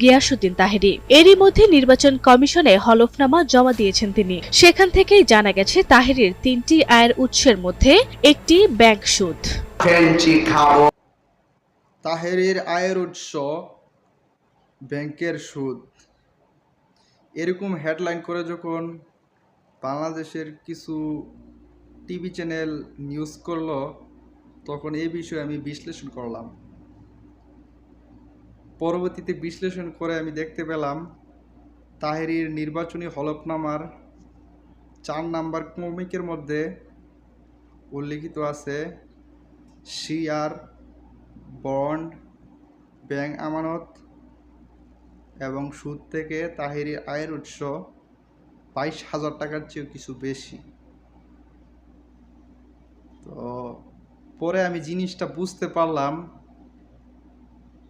গিয়াসুদ্দিন তাহেরি। এরই মধ্যে নির্বাচন কমিশনে হলফনামা জমা দিয়েছেন তিনি। সেখান থেকেই জানা গেছে তাহেরির তিনটি আয়ের উৎসের মধ্যে একটি ব্যাংক সুদ। তাহেরের আয়ের উৎস ব্যাংকের সুদ। এরকম হেডলাইন করে যখন বাংলাদেশের কিছু টিভি চ্যানেল নিউজ করল তখন এই বিষয়ে আমি বিশ্লেষণ করলাম। পরবর্তীতে বিশ্লেষণ করে আমি দেখতে পেলাম, তাহেরির নির্বাচনী হলফনামার চার নাম্বার ক্রমিকের মধ্যে উল্লিখিত আছে, শিয়ার, বন্ড, ব্যাংক আমানত এবং সুদ থেকে তাহিরি আয়ের উৎস বাইশ হাজার টাকার চেয়েও কিছু বেশি। তো পরে আমি জিনিসটা বুঝতে পারলাম,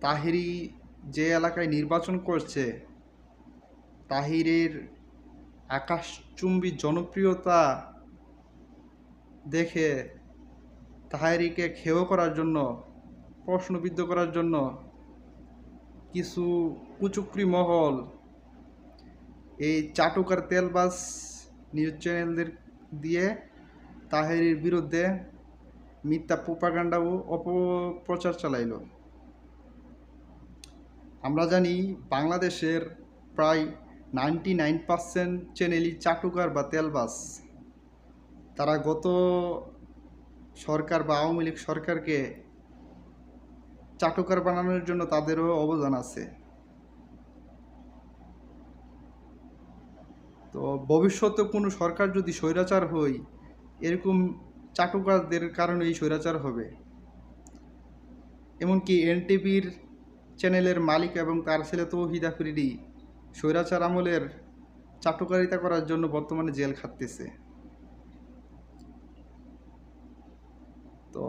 তাহিরি এলাকায় নির্বাচন করছে, তাহিরের আকাশচুম্বী জনপ্রিয়তা দেখে তাহারিকে খেয় করার জন্য, প্রশ্নবিদ্ধ করার জন্য কিছু কুচুকরি মহল, এই চাটুকার তেলবাস নিউজ চ্যানেলদের দিয়ে তাহেরির বিরুদ্ধে মিথ্যা প্রোপাগান্ডা ও অপপ্রচার চালাইল। আমরা জানি বাংলাদেশের প্রায় নাইনটি নাইন পার্সেন্ট চ্যানেলই চাটুকার বা তেলবাস তারা গত সরকার বা আওয়ামী লীগ সরকারকে চাটুকার বানানোর জন্য তাদেরও অবদান আছে। তো ভবিষ্যতে কোনো সরকার যদি স্বৈরাচার হয়, এরকম চাটুকারদের কারণে এই স্বৈরাচার হবে। এমনকি এনটিভির চ্যানেলের মালিক এবং তার ছেলে তৌহিদ আফ্রিদি স্বৈরাচার আমলের চাটুকারিতা করার জন্য বর্তমানে জেল খাটতেছে। তো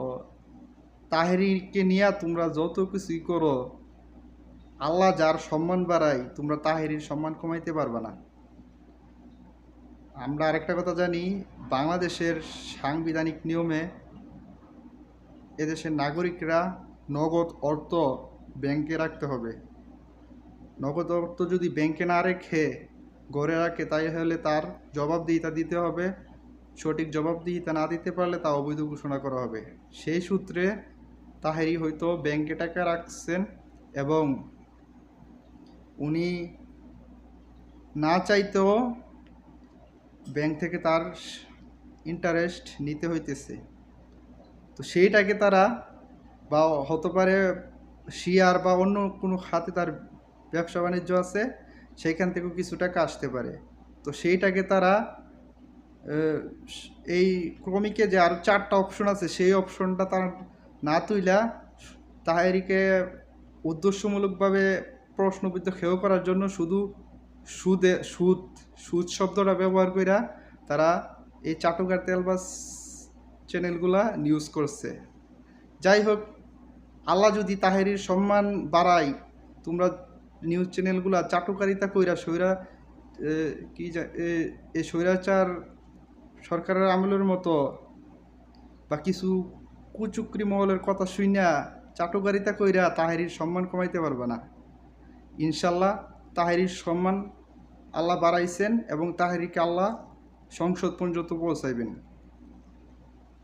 তাহেরিকে নিয়ে তোমরা যত কিছুই করো, আল্লাহ যার সম্মান বাড়ায়, তোমরা তাহেরির সম্মান কমাইতে পারবে না। আমরা আরেকটা কথা জানি, বাংলাদেশের সাংবিধানিক নিয়মে এদেশের নাগরিকরা নগদ অর্থ ব্যাংকে রাখতে হবে। নগদ অর্থ যদি ব্যাংকে না রেখে ঘরে রাখে তাই হলে তার জবাবদিহিতা দিতে হবে। সঠিক জবাবদিহিতা না দিতে পারলে তা অবৈধ ঘোষণা করা হবে। সেই সূত্রে তাহেরি হয়তো ব্যাংকে টাকা রাখছেন এবং উনি না চাইতেও ব্যাংক থেকে তার ইন্টারেস্ট নিতে হইতেছে। তো সেইটাকে তারা বা হতে পারে শেয়ার বা অন্য কোনো খাতে তার ব্যবসা বাণিজ্য আছে, সেইখান থেকেও কিছু টাকা আসতে পারে। তো সেইটাকে তারা এই ক্রমিকে যে আরও চারটা অপশন আছে, সেই অপশনটা তার না তুইলা তাহারিকে উদ্দেশ্যমূলকভাবে প্রশ্নবিদ্ধ খেয় করার জন্য শুধু সুদে, সুদ সুদ শব্দটা ব্যবহার কইরা তারা এই চাটুকার তেলবাস চ্যানেলগুলা নিউজ করছে। যাই হোক আল্লাহ যদি তাহেরির সম্মান বাড়ায়, তোমরা নিউজ চ্যানেলগুলা চাটুকারিতা কইরা সৈরা কি এই স্বৈরাচার সরকারের আমলের মতো বা কিছু কুচুকরি মহলের কথা শুইনা চাটুকারিতা কইরা তাহেরির সম্মান কমাইতে পারবে না। ইনশাল্লাহ তাহেরির সম্মান আল্লাহ বাড়াইছেন এবং তাহেরিকে আল্লাহ সংসদ পর্যন্ত পৌঁছাইবেন।